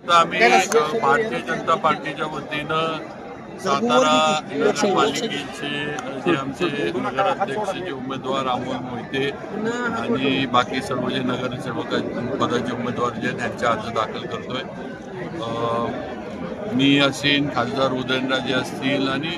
आता आम्ही भारतीय जनता पार्टीच्या वतीनं सातारा नगरपालिकेचे जे आमचे नगराध्यक्ष जे उमेदवार अमोल मोहिते आणि बाकी सर्व जे नगरसेवक पदाचे उमेदवार जे आहेत त्यांचे अर्ज दाखल करतोय. मी असेन खासदार उदयनराजे असतील आणि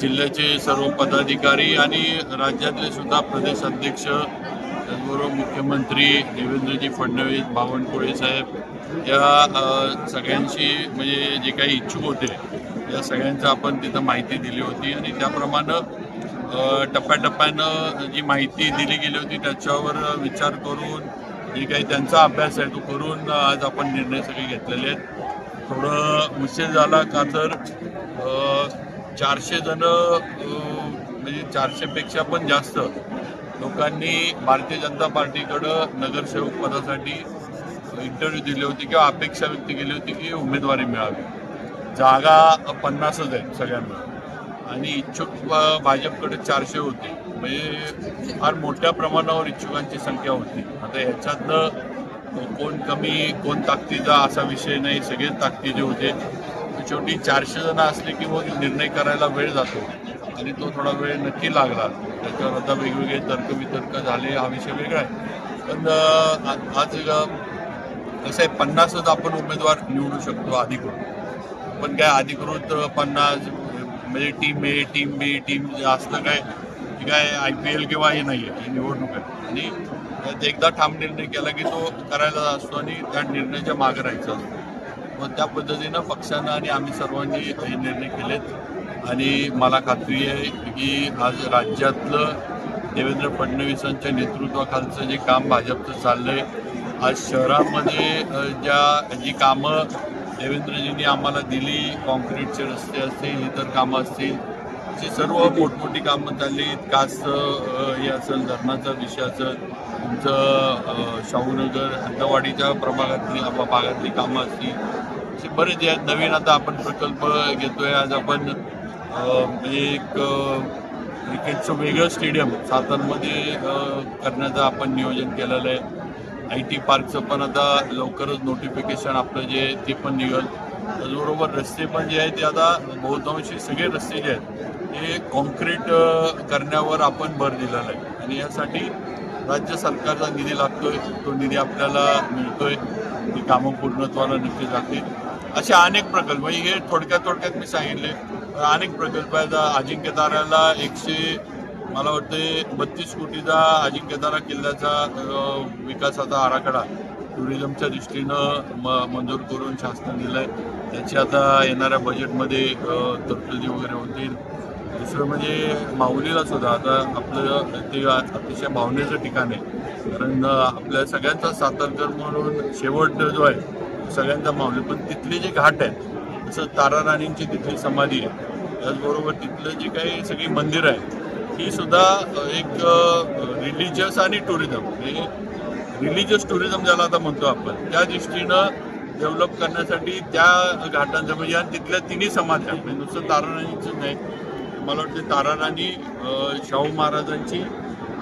जिल्ह्याचे सर्व पदाधिकारी आणि राज्यातले सुद्धा प्रदेश अध्यक्ष त्याचबरोबर मुख्यमंत्री देवेंद्रजी फडणवीस बावनकुळे साहेब या सगळ्यांशी म्हणजे जे काही इच्छुक होते या सगळ्यांचं आपण तिथं माहिती दिली होती आणि त्याप्रमाणे टप्प्याटप्प्यानं जी माहिती दिली गेली होती त्याच्यावर विचार करून जे काही त्यांचा अभ्यास आहे तो करून आज आपण निर्णय सगळे घेतलेले आहेत. थोडं उशीर झाला का तर चारशे जणं म्हणजे चारशेपेक्षा पण जास्त लोकांनी भारतीय जनता पार्टीकडं नगरसेवक पदासाठी इंटरव्ह्यू दिले होते किंवा अपेक्षा व्यक्त केली होती की उमेदवारी मिळावी. जागा पन्नासच आहेत सगळ्यांना. आणि इच्छुक भाजपकडे चारशे होते. म्हणजे फार मोठ्या प्रमाणावर इच्छुकांची संख्या होती. आता ह्याच्यातनं कोण कमी कोण ताकदीचा असा विषय नाही. सगळेच ताकदीचे होते. शेवटी चारशे जण असले की मग निर्णय करायला वेळ जातो. आणि तो थोडा वेळ नक्की लागला. त्याच्यावर आता वेगवेगळे तर्कवितर्क झाले हा विषय वेगळा आहे. पण आज कसं आहे पन्नासच आपण उमेदवार निवडू शकतो अधिकृत. पण काय अधिकृत पन्नास म्हणजे team A team B team असलं काय काय आय पी एल किंवा हे नाही आहे ही निवडणूक आहे. आणि त्यात एकदा ठाम निर्णय केला की तो करायला असतो आणि त्या निर्णयाच्या मागे राहायचं असतो. मग त्या पद्धतीनं पक्षानं आणि आम्ही सर्वांनी हे निर्णय केलेत. आणि मला खात्री आहे की आज राज्यातलं देवेंद्र फडणवीसांच्या नेतृत्वाखालचं जे काम भाजपचं चाललंय आज शहरामध्ये ज्या जी कामं देवेंद्रजींनी आम्हाला दिली कॉन्क्रीटचे रस्ते असतील इतर कामं असतील अशी सर्व मोठमोठी कामं चालली. कास हे असेल धरणाचा विषय असेल तुमचं शाहूनगर हंदवाडीच्या प्रभागातली आपल्या भागातली कामं असतील असे बरेच जे आहेत. नवीन आता आपण प्रकल्प घेतोय. आज आपण म्हणजे एक क्रिकेटचं वेगळं स्टेडियम सातारमध्ये करण्याचं आपण नियोजन केलेलं आहे. आय टी पार्कचं पण आता लवकरच नोटिफिकेशन आपलं जे आहे ते पण निघल. त्याचबरोबर रस्ते पण जे आहेत ते आता बहुतांशी सगळे रस्ते जे आहेत ते कॉन्क्रीट करण्यावर आपण भर दिलेला आहे. आणि यासाठी राज्य सरकारचा निधी लागतोय. तो निधी आपल्याला मिळतोय. ती कामं पूर्णत्वाला नक्की जातील असे अनेक प्रकल्प. म्हणजे हे थोडक्यात थोडक्यात मी सांगितले. अनेक प्रकल्प आहेत. अजिंक्य ताऱ्याला एकशे मला वाटते बत्तीस कोटीचा अजिंक्यतारा किल्ल्याचा विकासाचा आराखडा टुरिझमच्या दृष्टीनं म मंजूर करून शासनाने आहे त्याची आता येणाऱ्या बजेटमध्ये तरतुदी वगैरे होतील. दुसरं म्हणजे माऊलीला सुद्धा आता आपलं ते अतिशय भावनेचं ठिकाण आहे. कारण आपल्या सगळ्यांचा सातारकर म्हणून शेवट जो आहे सगळ्यांचा माऊली. पण तिथले जे घाट आहेत जसं तारा राणींची तिथली समाधी आहे त्याचबरोबर तिथलं जे काही सगळी मंदिरं आहेत ही सुद्धा एक रिलिजियस आणि टुरिझम म्हणजे रिलिजियस टुरिझम ज्याला आता म्हणतो आपण त्या दृष्टीनं डेव्हलप करण्यासाठी त्या घाटांचं म्हणजे आणि तिथल्या तिन्ही समाध्या म्हणजे नुसतं ताराराणीचं नाही मला वाटते ताराराणी शाहू महाराजांची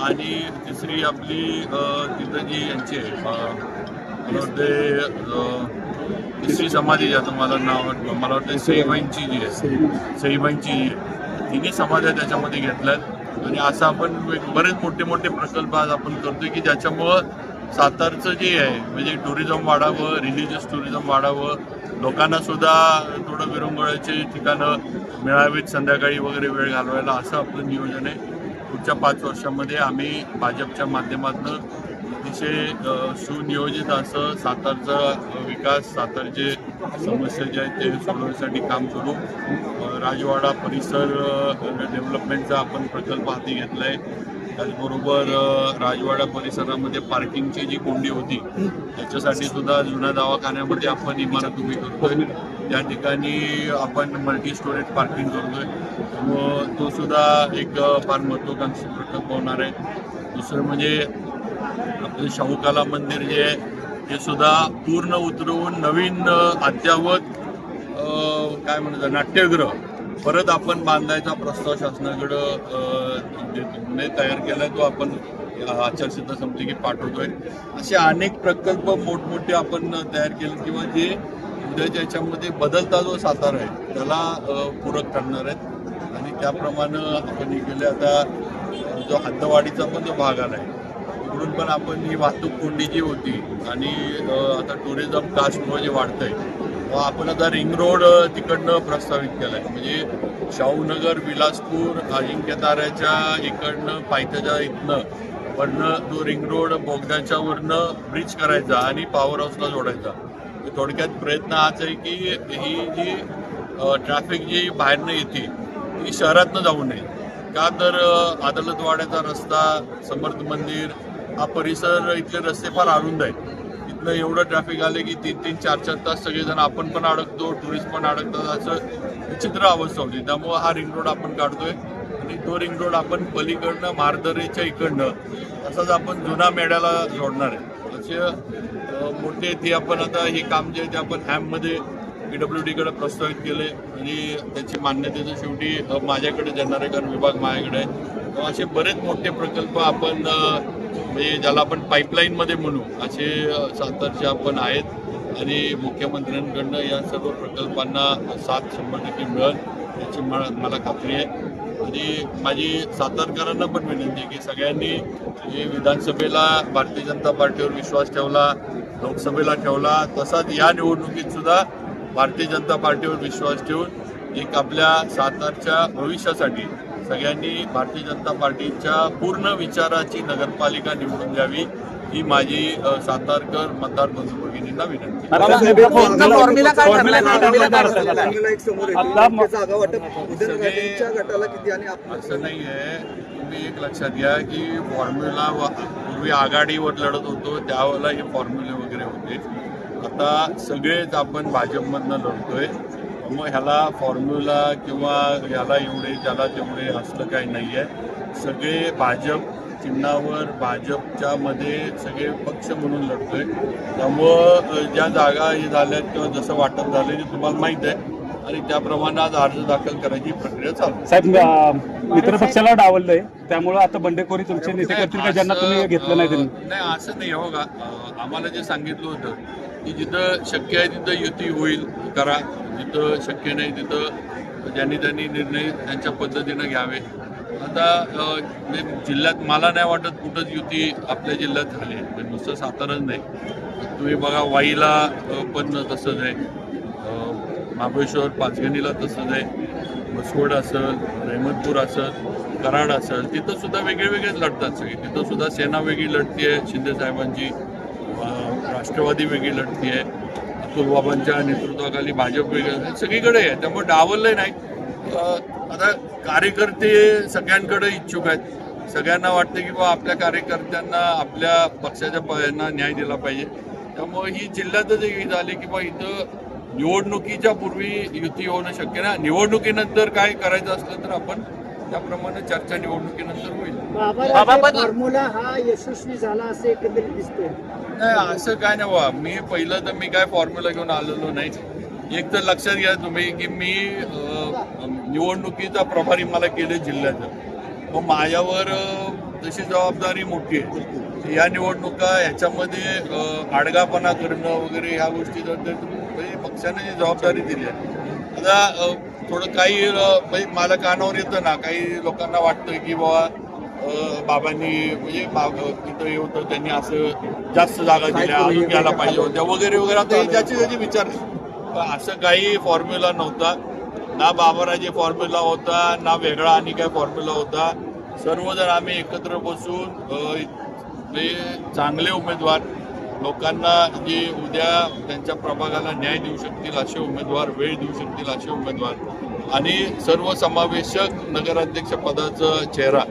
आणि तिसरी आपली तिथं जी यांची आहे मला वाटते तिसरी समाधी जी आता मला नाव आठवलं. मला वाटतं सईबाईंची जी आहे. सईबाईंची जी आहे. तिन्ही समाध्या त्याच्यामध्ये घेतल्यात. आणि असं आपण एक बरेच मोठे मोठे प्रकल्प आज आपण करतोय की ज्याच्यामुळं सातारचं जे आहे म्हणजे टुरिझम वाढावं रिलिजियस टुरिझम वाढावं लोकांना सुद्धा थोडं विरंगुळ्याचे ठिकाणं मिळावीत संध्याकाळी वगैरे वेळ घालवायला असं आपलं नियोजन आहे. पुढच्या पाच वर्षामध्ये आम्ही भाजपच्या माध्यमातून अतिशय सुनियोजित असं सातारचा विकास सातारचे समस्या जे आहेत ते सोडवण्यासाठी काम करू. राजवाडा परिसर डेव्हलपमेंटचा आपण प्रकल्प हाती घेतला आहे त्याचबरोबर राजवाडा परिसरामध्ये पार्किंगची जी कोंडी होती त्याच्यासाठी सुद्धा जुन्या दवाखान्यामध्ये आपण इमारत उभी करतोय. त्या ठिकाणी आपण मल्टी स्टोरेज पार्किंग करतोय. त्यामुळं तो सुद्धा एक फार महत्त्वाकांक्षी प्रकल्प होणार आहे. दुसरं म्हणजे आपलं शाहू कला मंदिर जे आहे ते सुद्धा पूर्ण उतरवून नवीन अद्यावत अद्ययावत काय म्हणतात नाट्यगृह परत आपण बांधायचा प्रस्ताव शासनाकडं ने तयार केला तो आपण आचारसंहिता संपली की पाठवतोय. असे अनेक प्रकल्प मोठमोठे आपण तयार केले किंवा जे उद्याच्या याच्यामध्ये बदलता जो सातारा आहे त्याला पूरक ठरणार आहेत. आणि त्याप्रमाणे आपण हे केले. आता जो हद्दवाढीचा पण जो भाग आला आहे म्हणून पण आपण ही वाहतूक कोंडी जी होती. आणि आता टुरिझम कास्टमुळे जे वाढतंय व आपण आता रिंग रोड तिकडनं प्रस्तावित केला आहे म्हणजे शाहूनगर विलासपूर अजिंक्यताऱ्याच्या इकडनं पायथ्याच्या इथनं वरनं तो रिंग रोड बोगद्याच्या वरनं ब्रिज करायचा आणि पॉवर हाऊसला जोडायचा. थोडक्यात प्रयत्न हाच आहे की ही जी ट्रॅफिक जी बाहेरनं येते ती शहरातनं जाऊ नये. का तर अदालतवाड्याचा रस्ता समर्थ मंदिर हा परिसर इथले रस्ते फार अरुंद आहेत. इथलं एवढं ट्रॅफिक आले की तीन तीन चार चार तास सगळेजण आपण पण अडकतो टुरिस्ट पण अडकतात असं विचित्र अवस्था होती. त्यामुळं हा रिंग रोड आपण काढतोय. आणि तो रिंग रोड आपण पलीकडनं मारदरेच्या इकडनं तसाच आपण जुना मेढ्याला जोडणार आहे. असे मोठे ते आपण आता हे काम जे आहे ते आपण हॅममध्ये पी डब्ल्यू डीकडे प्रस्तावित केले आणि त्याची मान्यतेचं शेवटी माझ्याकडे देणार विभाग माझ्याकडे आहे. असे बरेच मोठे प्रकल्प आपण म्हणजे ज्याला आपण पाईपलाईनमध्ये म्हणू असे सातारचे आपण आहेत. आणि मुख्यमंत्र्यांकडनं या सर्व प्रकल्पांना साथ शंभर टक्के मिळेल याची मला मला खात्री आहे. आणि माझी सातारकरांना पण विनंती आहे की सगळ्यांनी हे विधानसभेला भारतीय जनता पार्टीवर विश्वास ठेवला लोकसभेला ठेवला तसाच या निवडणुकीत सुद्धा भारतीय जनता पार्टीवर विश्वास ठेवून एक आपल्या सातारच्या भविष्यासाठी सगळ्यांनी भारतीय जनता पार्टीच्या पूर्ण विचाराची नगरपालिका निवडून द्यावी ही माझी सातारकर मतदार बंधू भगिनींना विनंती. असं नाही आहे. तुम्ही एक लक्षात घ्या की फॉर्म्युला व- पूर्वी आघाडीवर लढत होतो त्यावेळेला हे फॉर्म्युले वगैरे होते आता सगळेच आपण भाजपमधनं लढतोय. मग ह्याला फॉर्म्युला किंवा ह्याला एवढे त्याला तेवढे असलं काही नाही आहे सगळे भाजप चिन्हावर भाजपच्या मध्ये सगळे पक्ष म्हणून लढतोय. त्यामुळं ज्या जागा हे झाल्यात किंवा जसं वाटप झालं ते तुम्हाला माहीत आहे. आणि त्याप्रमाणे आज अर्ज दाखल करायची प्रक्रिया चालू आहे. साहेब अं, मित्र पक्षाला डावललंय त्यामुळे आता बंडेखोरी तुमचे नेते करतील का? ज्यांना तुम्ही घेतलं नाही त्यांनी? असं, नाही असं नाही हो का आम्हाला जे सांगितलं होतं की जिथं शक्य आहे तिथं युती होईल करा. जिथं शक्य नाही तिथं ज्यांनी त्यांनी निर्णय त्यांच्या पद्धतीनं घ्यावे. आता जिल्ह्यात मला नाही वाटत कुठंच युती आपल्या जिल्ह्यात झाली आहे. नुसतं साताराच नाही. तुम्ही बघा वाईला पण तसंच आहे. महाबळेश्वर पाचगणीला तसंच आहे मसकोड असेल रेमतपूर असेल कराड असेल तिथं सुद्धा वेगळे वेगळेच लढतात सगळे. तिथं सुद्धा सेना वेगळी लढती आहे शिंदे साहेबांची राष्ट्रवादी वेगळी लढती आहे. अतुलबाबांच्या नेतृत्वाखाली भाजप वेगळं आहे. सगळीकडे आहे. त्यामुळे डावललंय नाही. आता कार्यकर्ते सगळ्यांकडे इच्छुक आहेत. सगळ्यांना वाटतं की बा आपल्या कार्यकर्त्यांना आपल्या पक्षाच्या प- यांना न्याय दिला पाहिजे. त्यामुळे ही जिल्ह्यातच एक ही झाली की बा इथं निवडणुकीच्या पूर्वी युती होणं शक्य नाही. निवडणुकीनंतर काय करायचं असलं तर आपण त्याप्रमाणे चर्चा निवडणुकीनंतर होईल. बाबा, बाबा फॉर्म्युला हा यशस्वी झाला असं एकंदरीत दिसतोय. नाही असं काय नाही बा मी पहिलं तर मी काय फॉर्म्युला घेऊन आलेलो नाही एक तर लक्षात घ्या तुम्ही की मी निवडणुकीचा प्रभारी मला केले जिल्ह्याचं. मग माझ्यावर तशी जबाबदारी मोठी आहे. या निवडणुका ह्याच्यामध्ये आडगापणा करणं वगैरे ह्या गोष्टी जर जर म्हणजे पक्षाने जी जबाबदारी दिली आहे. आता थोडं काही म्हणजे मला कानावर येतं ना काही लोकांना वाटतं की बाबा बाबांनी म्हणजे तिथं हे होतं त्यांनी असं जास्त जागा दिल्या अजून घ्यायला पाहिजे होत्या वगैरे वगैरे. आता ज्याची त्याची विचार असं काही फॉर्म्युला नव्हता. ना बाबाराजे फॉर्म्युला होता ना वेगळा आणि काय फॉर्म्युला होता. सर्वजण आम्ही एकत्र बसून ते चांगले उमेदवार लोकांना जे उद्या त्यांच्या प्रभागाला न्याय देऊ शकतील असे उमेदवार वेळ देऊ शकतील असे उमेदवार आणि सर्वसमावेशक नगराध्यक्ष पदाचा चेहरा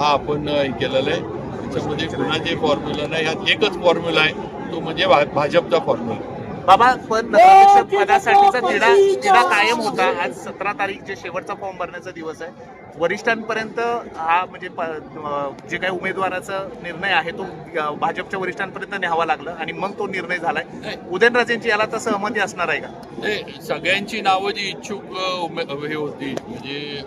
हा आपण केलेला आहे. त्याच्यामध्ये कुणाचे फॉर्म्युला नाही यात एकच फॉर्म्युला आहे. तो म्हणजे भा- भाजपचा फॉर्म्युला बाबा पण नगराध्यक्ष पदासाठीचा तिढा तिढा कायम होता. आज सतरा तारीख जे शेवटचा फॉर्म भरण्याचा दिवस आहे. वरिष्ठांपर्यंत हा म्हणजे जे काही उमेदवाराचा निर्णय आहे तो भाजपच्या वरिष्ठांपर्यंत न्यावा लागला आणि मग तो निर्णय झालाय. उदयनराजेंची याला तर सहमती असणार आहे का? सगळ्यांची नावं जी इच्छुक हे होती म्हणजे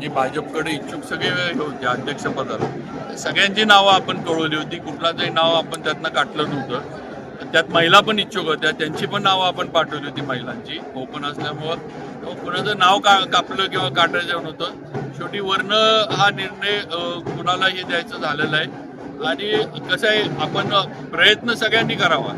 जे भाजपकडे इच्छुक सगळे हे होते अध्यक्षपदाला. सगळ्यांची नावं आपण कळवली होती कुठलाचंही नाव आपण त्यातनं काढलं नव्हतं. त्यात महिला पण इच्छुक होत्या त्यांची पण नावं आपण पाठवली होती महिलांची. ओपन असल्यामुळं कुणाचं नाव का कापलं किंवा काढायचं नव्हतं. शेवटी वर्ण हा निर्णय कुणालाही द्यायचा झालेला आहे. आणि कसं आहे आपण प्रयत्न सगळ्यांनी करावा.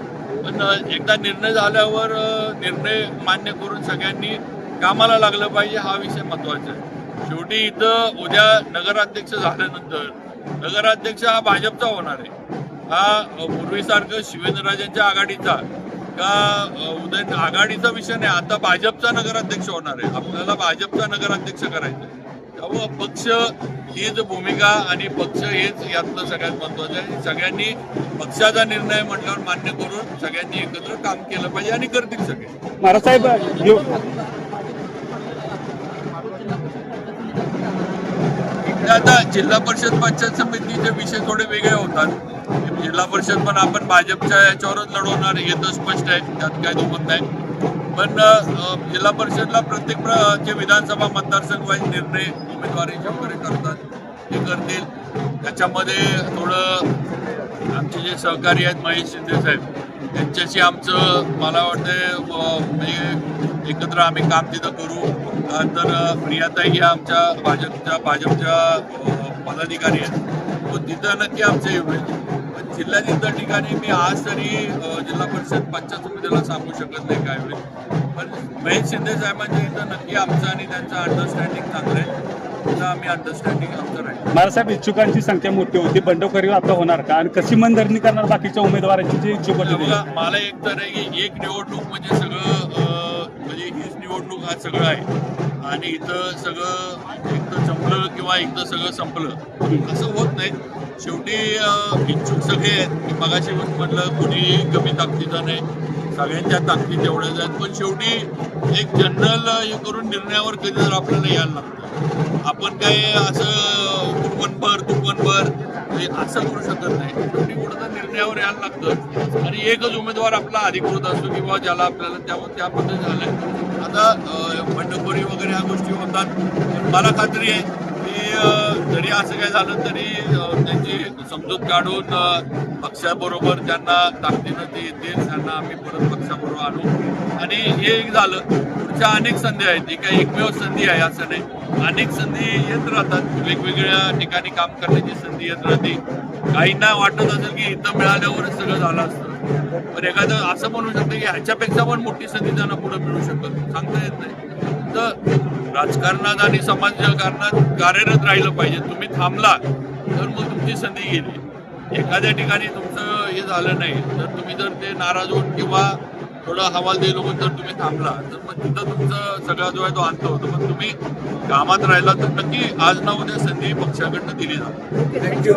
पण एकदा निर्णय झाल्यावर निर्णय मान्य करून सगळ्यांनी कामाला लागलं पाहिजे हा विषय महत्त्वाचा आहे. शेवटी इथं उद्या नगराध्यक्ष झाल्यानंतर नगराध्यक्ष हा भाजपचा होणार आहे. हा पूर्वीसारखं शिवेंद्रराजांच्या आघाडीचा का उदय आघाडीचा विषय नाही आता भाजपचा नगराध्यक्ष होणार आहे. आपल्याला भाजपचा नगराध्यक्ष करायचं आहे. त्यामुळं पक्ष हीच भूमिका आणि पक्ष हेच यातलं सगळ्यात महत्वाचं आहे. सगळ्यांनी पक्षाचा निर्णय म्हटल्यावर मान्य करून सगळ्यांनी एकत्र काम केलं पाहिजे आणि करतील सगळे. महाराज साहेब आता जिल्हा परिषद पंचायत समितीचे विषय थोडे वेगळे होतात. जिल्हा परिषद पण आपण भाजपच्या याच्यावरच लढवणार हे तर स्पष्ट आहे त्यात काय दुमत नाही. पण जिल्हा परिषदला प्रत्येक प्र- जे विधानसभा मतदारसंघ निर्णय उमेदवारीचे वगैरे करतात ते करतील. त्याच्यामध्ये थोडं आमचे जे सहकारी आहेत महेश शिंदे साहेब त्यांच्याशी आमचं मला वाटतं म्हणजे एकत्र आम्ही काम तिथं करू. नंतर तर प्रियाताई ह्या आमच्या भाजपच्या भाजपच्या पदाधिकारी आहेत. व तिथं नक्की आमचं हे होईल पण जिल्ह्यात इतर ठिकाणी मी आज तरी जिल्हा परिषद पंचायत समितीला सांगू शकत नाही काय होईल. पण महेश शिंदे साहेबांच्या इथं नक्की आमचं आणि त्यांचं अंडरस्टँडिंग चांगलं आहे. तिथं आम्ही अंडरस्टँडिंग आमचं राहील. महाराज साहेब इच्छुकांची संख्या मोठी होती. बंडखोरी आता होणार का? आणि कशी मनधरणी करणार बाकीच्या उमेदवारांची जे इच्छुक होते ते? मला एक तर आहे की एक निवडणूक म्हणजे सगळं अं, म्हणजे हीच निवडणूक हा सगळं आहे. आणि इथं सगळं एक तर संपलं किंवा इथं सगळं संपलं. असं होत नाही. शेवटी अं, इच्छुक सगळे आहेत. मी मगाशी पण म्हटलं कुणी कमी ताकदीचं नाही. सगळ्यांच्या ताकदी तेवढ्याच आहेत. पण शेवटी एक जनरल हे करून निर्णयावर कधी जर आपल्याला यायला लागतं आपण काय असं कुटुंबभर कुटुंबभर हे असं करू शकत नाही. शेवटी कुठं निर्णयावर यायला लागतं. आणि एकच उमेदवार आपला अधिकृत असतो किंवा ज्याला आपल्याला त्या त्या पद्धती झालंय आता बंडखोरी वगैरे ह्या गोष्टी होतात. मला खात्री आहे की जरी असं काय झालं तरी त्यांची समजूत काढून पक्षाबरोबर त्यांना ताकदीनं ते येतील त्यांना आम्ही परत पक्षाबरोबर आणू. आणि हे एक झालं. पुढच्या अनेक संधी आहेत ही काही एकमेव संधी आहे असं नाही. अनेक संधी येत राहतात. वेगवेगळ्या ठिकाणी काम करण्याची संधी येत राहते. काहींना वाटत असेल की इथं मिळाल्यावर सगळं झालं असतं. पण एखादं असं म्हणू शकतं की ह्याच्यापेक्षा पण मोठी संधी त्यांना पुढे मिळू शकत सांगता येत नाही. तर राजकारणात आणि समाजकारणात कार्यरत राहिलं पाहिजे. तुम्ही थांबला तर मग तुमची संधी गेली. एखाद्या ठिकाणी तुमचं हे झालं नाही तर तुम्ही जर ते नाराज होऊन किंवा थोडं हवाल दिलं होऊन जर तुम्ही थांबला. तर मग तिथं तुमचा सगळा जो आहे तो अंत होतो. पण तुम्ही कामात राहिला तर नक्की आज ना उद्या संधी पक्षाकडनं दिली जाते. थँक्यू